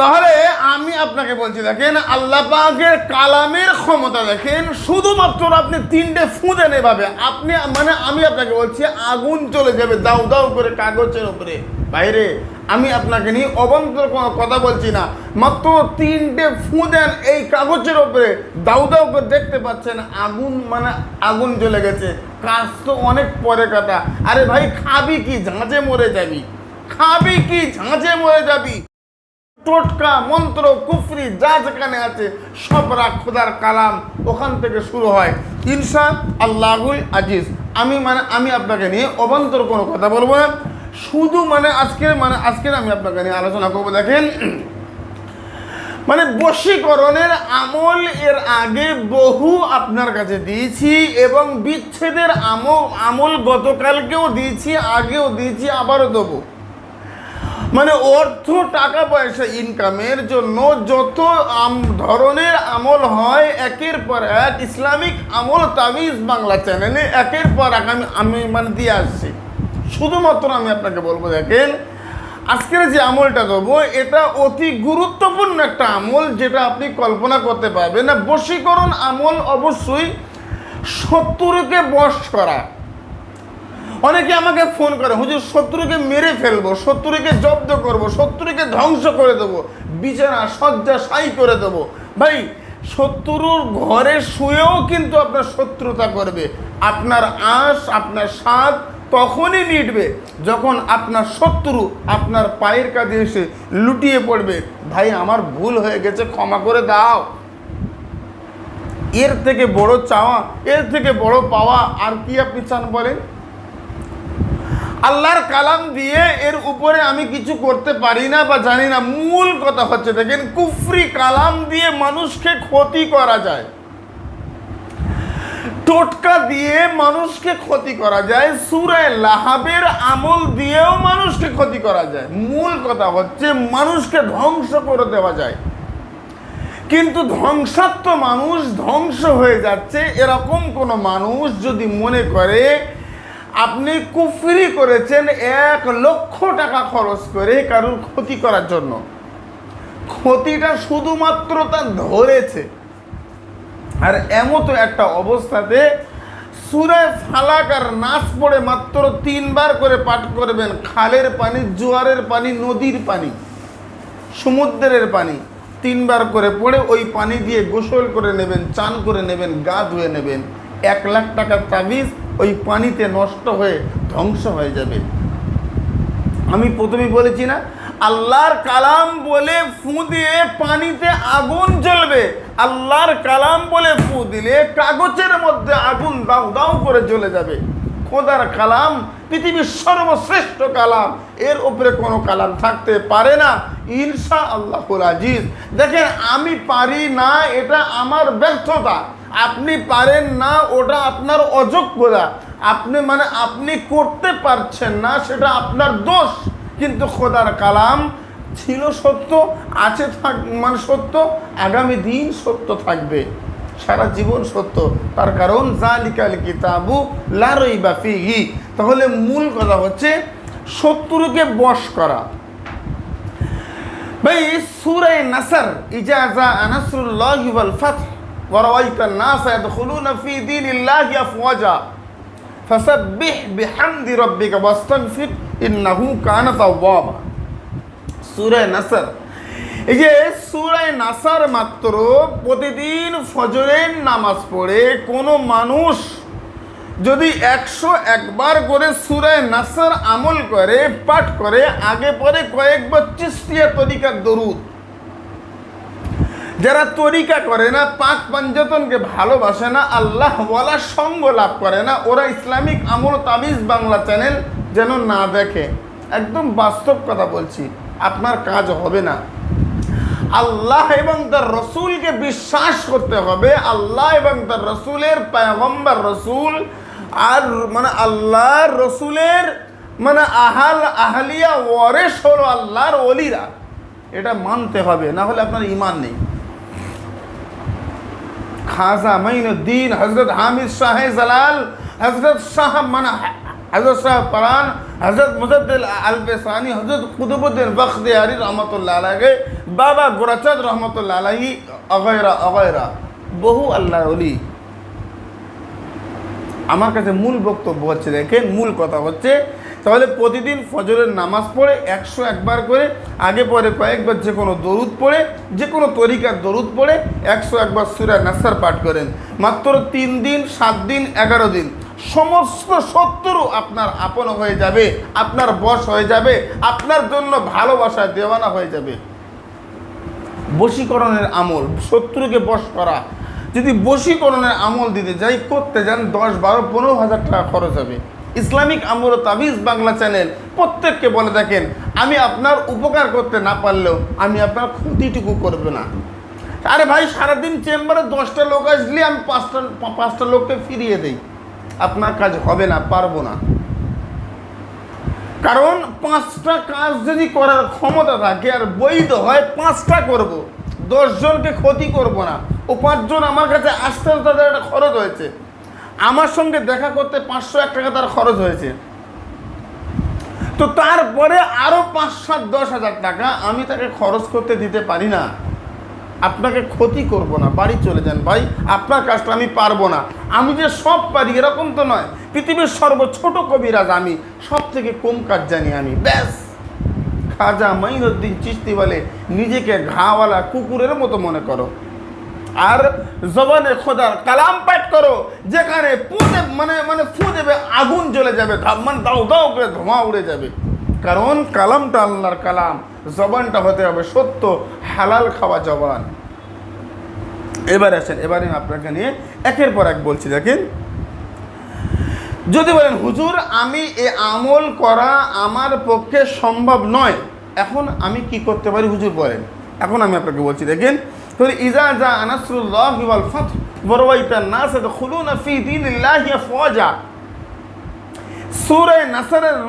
তাহলে আমি আপনাকে বলছি, দেখেন আল্লাহ পাকের কালামের ক্ষমতা দেখেন, শুধুমাত্র আপনি তিনটে ফু দেন এভাবে আপনি মানে আমি আপনাকে বলছি, আগুন চলে যাবে দাউ দাউ করে কাগজের উপরে। বাইরে, আমি আপনাকে নিয়ে অবন্তর কোনো কথা বলছি না। মাত্র তিনটে ফু দেন এই কাগজের উপরে দাউ দাউ করে দেখতে পাচ্ছেন, আগুন মানে আগুন জ্বলে গেছে। কাজ তো অনেক পরে কথা। আরে ভাই, খাবি কি? ঝাঁঝে মরে যাবি। খাবি কি? ঝাঁঝে মরে যাবি। টোটকা, মন্ত্র, কুফরি, যা যেখানে আছে, সব রাখ খোদার কালাম ওখান থেকে শুরু হয়। ইনসা আল্লাহুল আজিজ। আমি মানে আমি আপনাকে নিয়ে অবান্তর কোনো কথা বলব না। শুধু মানে আজকের মানে আজকের আমি আপনাকে নিয়ে আলোচনা করব, দেখেন। মানে বশীকরণের আমল এর আগে বহু আপনার কাছে দিয়েছি এবং বিচ্ছেদের আমল আমল গতকালকেও দিয়েছি, আগেও দিয়েছি, আবারও দেবো। মানে অর্থ টাকা পয়সা ইনকামের জন্য যত ধরনের আমল হয়, একের পর এক ইসলামিক আমল তাবিজ বাংলা চ্যানেলে একের পর এক আমি আমি মানে দিয়ে আসছি। শুধুমাত্র আমি আপনাকে বলব দেখেন, আজকের যে আমলটা দেবো, এটা অতি গুরুত্বপূর্ণ একটা আমল যেটা আপনি কল্পনা করতে পারবেন না। বশীকরণ আমল অবশ্যই শত্রুকে বশ করা। অনেকে আমাকে ফোন করে, হুজুর, শত্রুকে মেরে ফেলব, শত্রুকে জব্দ করব, শত্রুকে ধ্বংস করে দেবো বিছানা শয্যা, সাই করে দেবো। ভাই, শত্রুর ঘরে শুয়েও কিন্তু আপনার শত্রুতা করবে। আপনার আঁশ, আপনার স্বাদ তখনই মিটবে যখন আপনার শত্রু আপনার পায়ের কাছে এসে লুটিয়ে পড়বে। ভাই, আমার ভুল হয়ে গেছে, ক্ষমা করে দাও। এর থেকে বড় চাওয়া, এর থেকে বড় পাওয়া আর কি আপনি চান বলেন? আল্লাহর কালাম দিয়ে এর উপরে আমি কিছু করতে পারি না বা জানি না। মূল কথা হচ্ছে, দেখেন, কুফরি কালাম দিয়ে মানুষকে ক্ষতি করা যায়। টোটকা দিয়ে মানুষকে ক্ষতি করা যায়, সুরায় লাহাবের আমল দিয়েও মানুষকে ক্ষতি করা যায়। মূল কথা হচ্ছে, মানুষকে ধ্বংস করে দেওয়া যায়। কিন্তু ধ্বংসাত্ম মানুষ ধ্বংস হয়ে যাচ্ছে, এরকম কোনো মানুষ যদি মনে করে আপনি কুফরি করেছেন এক লক্ষ টাকা খরচ করে কারোর ক্ষতি করার জন্য। ক্ষতিটা শুধুমাত্র তা ধরেছে। আর এমতো একটা অবস্থাতে সুরায় ফালাক আর নাচ পড়ে মাত্র তিনবার করে পাঠ করবেন খালের পানি, জোয়ারের পানি, নদীর পানি, সমুদ্রের পানি। তিনবার করে পড়ে ওই পানি দিয়ে গোসল করে নেবেন, চান করে নেবেন, গা ধুয়ে নেবেন। এক লাখ টাকার তাবিজ ওই পানিতে নষ্ট হয়ে ধ্বংস হয়ে যাবে। আমি প্রথমেই বলেছি না, আল্লাহর কালাম বলে ফু দিয়ে পানিতে আগুন জ্বলবে। আল্লাহর কালাম বলে ফু দিলে কাগজের মধ্যে আগুন দাও দাউ করে জ্বলে যাবে। খোদার কালাম, পৃথিবীর সর্বশ্রেষ্ঠ কালাম, এর উপরে কোনো কালাম থাকতে পারে না। ইনশা আল্লাহ আজিজ দেখেন, আমি পারি না, এটা আমার ব্যর্থতা। আপনি পারেন না, ওটা আপনার অযোগ্যতা। আপনি মানে আপনি করতে পারছেন না, সেটা আপনার দোষ। কিন্তু খোদার কালাম ছিল সত্য, আছে থাক মানে সত্য, আগামী দিন সত্য থাকবে। সারা জীবন সত্য। তার কারণ জালিকাল কিতাবু লারই বা ফিহি। তাহলে মূল কথা হচ্ছে, শত্রুকে বশ করা। ভাই সুরায় নাসার ইজাজা আনাসরুল্লাহি ওয়াল ফাতহ। ورأيت الناس يدخلون في دين الله أفواجا فسبح بحمد ربك واستغفر إنه كان توابا সুরায় নাসার এই যে সুরায় নাসার মাত্র প্রতিদিন ফজরের নামাজ পড়ে কোনো মানুষ যদি একশো একবার করে সুরায় নাসার আমল করে পাঠ করে আগে পরে কয়েকবার চিস্তিয়া তরিকার দরুদ যারা তরিকা করে না, পাক পাঞ্জতনকে ভালোবাসে না, আল্লাহ ওয়ালা সঙ্গ লাভ করে না, ওরা ইসলামিক আমল তাবিজ বাংলা চ্যানেল যেন না দেখে। একদম বাস্তব কথা বলছি, আপনার কাজ হবে না। আল্লাহ এবং তার রসুলকে বিশ্বাস করতে হবে, আল্লাহ এবং তার রসুলের পায়গম্বর রসুল আর মানে আল্লাহ রসুলের মানে আহাল আহলিয়া ওয়ারেস হলো আল্লাহর অলিরা এটা মানতে হবে, না হলে আপনার ইমান নেই। খাজা মাইনুদ্দিন হজরত হামিদ শাহ জালাল হজরত শাহ মানে হজরত শাহ পরান হজরত মুজদ্দিল আলবেসানি হজরত কুতুবুদ্দিন বখদিয়ারি রহমতুল্লাহ আলাহে বাবা গোরাচাঁদ রহমতুল্লাহ আলাহি অগয়রা অগয়রা। বহু আল্লাহ অলি আমার কাছে মূল বক্তব্য হচ্ছে, দেখেন, মূল কথা হচ্ছে তাহলে প্রতিদিন ফজরের নামাজ পড়ে একশো একবার করে, আগে পরে কয়েকবার যে কোনো দরুদ পড়ে, যে কোনো তরিকার দরুদ পড়ে, একশো একবার সুরা নাসার পাঠ করেন। মাত্র তিন দিন, সাত দিন, এগারো দিন। সমস্ত শত্রু আপনার আপন হয়ে যাবে, আপনার বশ হয়ে যাবে, আপনার জন্য ভালোবাসা দেওয়ানা হয়ে যাবে। বশীকরণের আমল, শত্রুকে বশ করা। যদি বশীকরণের আমল দিতে যাই, করতে যান দশ বারো পনেরো হাজার টাকা খরচ হবে। ইসলামিক আমর তাবিজ বাংলা চ্যানেল প্রত্যেককে বলে দেখেন, আমি আপনার উপকার করতে না পারলেও আমি আপনার ক্ষতিটুকু করবে না। আরে ভাই, সারাদিন চেম্বারে দশটা লোক আসলে আমি পাঁচটা পাঁচটা লোককে ফিরিয়ে দেই। আপনার কাজ হবে না, পারব না। কারণ পাঁচটা কাজ যদি করার ক্ষমতা থাকে আর বৈধ হয়, পাঁচটা করব। দশজনকে ক্ষতি করব না। ও পাঁচজন আমার কাছে আসতে তাদের একটা খরচ হয়েছে। আমার সঙ্গে দেখা করতে পাঁচশো এক টাকা তার খরচ হয়েছে। তো তারপরে আরও পাঁচ, সাত, দশ হাজার টাকা আমি তাকে খরচ করতে দিতে পারি না। আপনাকে ক্ষতি করব না, বাড়ি চলে যান ভাই, আপনার কাজটা আমি পারব না। আমি যে সব পারি এরকম তো নয়। পৃথিবীর সর্ব ছোট কবিরাজ আমি সব থেকে কম কাজ জানি আমি, ব্যাস। খাজা মাইনুদ্দিন চিস্তি বলে, নিজেকে ঘাওয়ালা কুকুরের মতো মনে করো। আর জবানে খোদার কালাম পাঠ করো, যেখানে পুঁতে মানে মানে ফু দেবে, আগুন জ্বলে যাবে মানে দাও দাও করে ধোঁয়া উড়ে যাবে। কারণ কালামটা আল্লাহর কালাম, জবানটা হতে হবে সত্য, হালাল খাওয়া জবান। এবার আসেন, এবারে আপনাকে নিয়ে একের পর এক বলছি, দেখেন। যদি বলেন, হুজুর, আমি এ আমল করা আমার পক্ষে সম্ভব নয়, এখন আমি কি করতে পারি? হুজুর বলেন। এখন আমি আপনাকে বলছি, দেখেন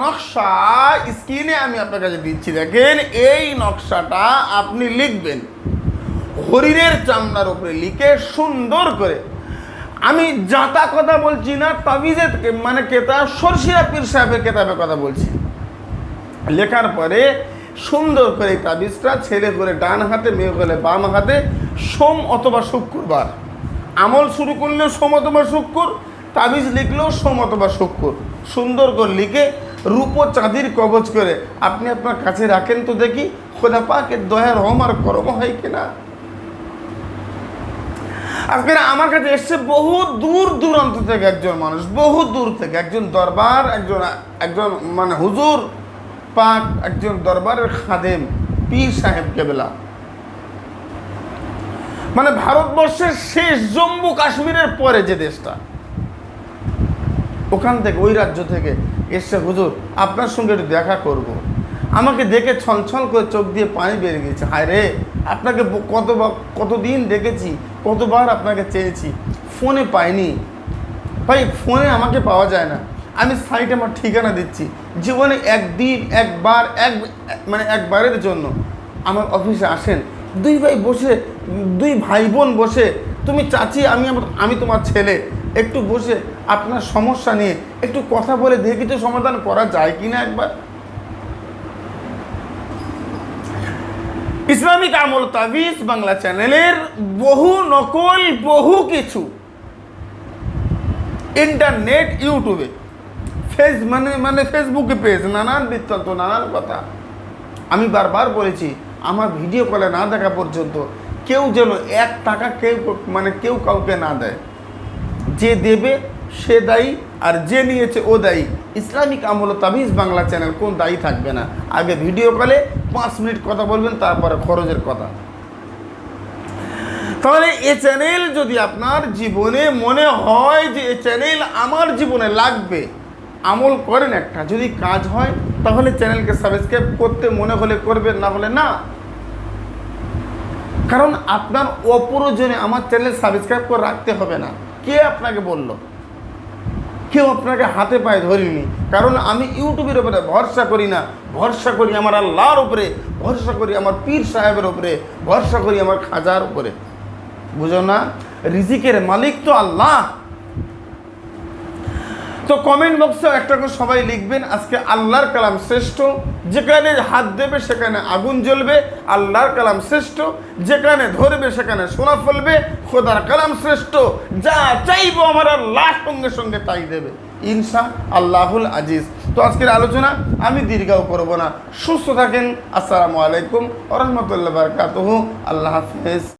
নকশা আমি আপনার কাছে দিচ্ছি, দেখেন, এই নকশাটা আপনি লিখবেন। হরিণের চামড়ার উপরে লিখে সুন্দর করে। আমি যাতা কথা বলছি না, তাবিজের মানে কেতা সরসিরা পীর সাহেবের কেতাবের কথা বলছি। লেখার পরে সুন্দর করে তাবিজটা ছেলে করে ডান হাতে, মেয়ে করে বাম হাতে, সোম অথবা শুক্রবার। আমল শুরু করলেও সোম অথবা শুক্র, তাবিজ লিখলেও সোম অথবা শুক্র। সুন্দর করে লিখে রূপো চাঁদির কবচ করে আপনি আপনার কাছে রাখেন তো দেখি খোদা পাকের দয়ার রহম আর করম হয় কিনা। আজকে আমার কাছে এসছে বহু দূর দূরান্ত থেকে একজন মানুষ বহু দূর থেকে একজন দরবার, একজন একজন মানে হুজুর পাক একজন দরবারের খাদেম, পীর সাহেব কেবলা। মানে ভারতবর্ষের শেষ জম্মু কাশ্মীরের পরে যে দেশটা। ওখান থেকে, ওই রাজ্য থেকে এসছে, হুজুর, আপনার সঙ্গে একটু দেখা করব। আমাকে দেখে ছলছল করে চোখ দিয়ে পানি বেরিয়ে গেছে। হায় রে, আপনাকে কতবার কতদিন দেখেছি, কতবার আপনাকে চেয়েছি, ফোনে পাইনি। ভাই, ফোনে আমাকে পাওয়া যায় না। আমি সাইটে আমার ঠিকানা দিচ্ছি। জীবনে একদিন, একবার, এক মানে একবারের জন্য আমার অফিসে আসেন। দুই ভাই বসে, দুই ভাই বোন বসে, তুমি চাচি, আমি আমি তোমার ছেলে। একটু বসে আপনার সমস্যা নিয়ে একটু কথা বলে দেখি তো সমাধান করা যায় কি না একবার। ইসলামিক আমল তাবিজ বাংলা চ্যানেলের বহু নকল, বহু কিছু। ইন্টারনেট, ইউটিউবে। ফেস মানে মানে ফেসবুকে পেজ নানান বৃত্তান্ত, নানান কথা। আমি বারবার বলেছি, আমার ভিডিও কলে না দেখা পর্যন্ত কেউ যেন এক টাকা কেউ মানে কেউ কাউকে না দেয়। যে দেবে, সে দায়ী, আর যে নিয়েছে, ও দায়ী। ইসলামিক আমল তাবিজ বাংলা চ্যানেল কোন দায়ী থাকবে না। আগে ভিডিও কলে পাঁচ মিনিট কথা বলবেন, তারপরে খরচের কথা। তাহলে এ চ্যানেল যদি আপনার জীবনে মনে হয় যে, এ চ্যানেল আমার জীবনে লাগবে আমল করেন একটা। যদি কাজ হয়, তাহলে চ্যানেলকে সাবস্ক্রাইব করতে মনে হলে করবেন, না হলে না। কারণ আপনার অপ্রয়োজনে আমার চ্যানেল সাবস্ক্রাইব করে রাখতে হবে না। কে আপনাকে বলল? কেউ আপনাকে হাতে পায়ে ধরিনি। কারণ আমি ইউটিউবের উপরে ভরসা করি না। ভরসা করি আমার আল্লাহর উপরে। ভরসা করি আমার পীর সাহেবের উপরে। ভরসা করি আমার খাজার উপরে। বুঝো না? রিজিকের মালিক তো আল্লাহ। তো কমেন্ট বক্সে একটা করে সবাই লিখবেন, আজকে আল্লাহর কালাম শ্রেষ্ঠ, যেখানে হাত দেবে সেখানে আগুন জ্বলবে, আল্লাহর কালাম শ্রেষ্ঠ, যেখানে ধরবে সেখানে সোনা ফলবে, খোদার কালাম শ্রেষ্ঠ, যা চাইব আমার আল্লাহ সঙ্গে সঙ্গে তাই দেবে। ইনসা আল্লাহুল আজিজ। তো আজকের আলোচনা আমি দীর্ঘাও করব না। সুস্থ থাকেন, আসসালামু আলাইকুম রহমতুল্লাহ বারকাতহ। আল্লাহ হাফেজ।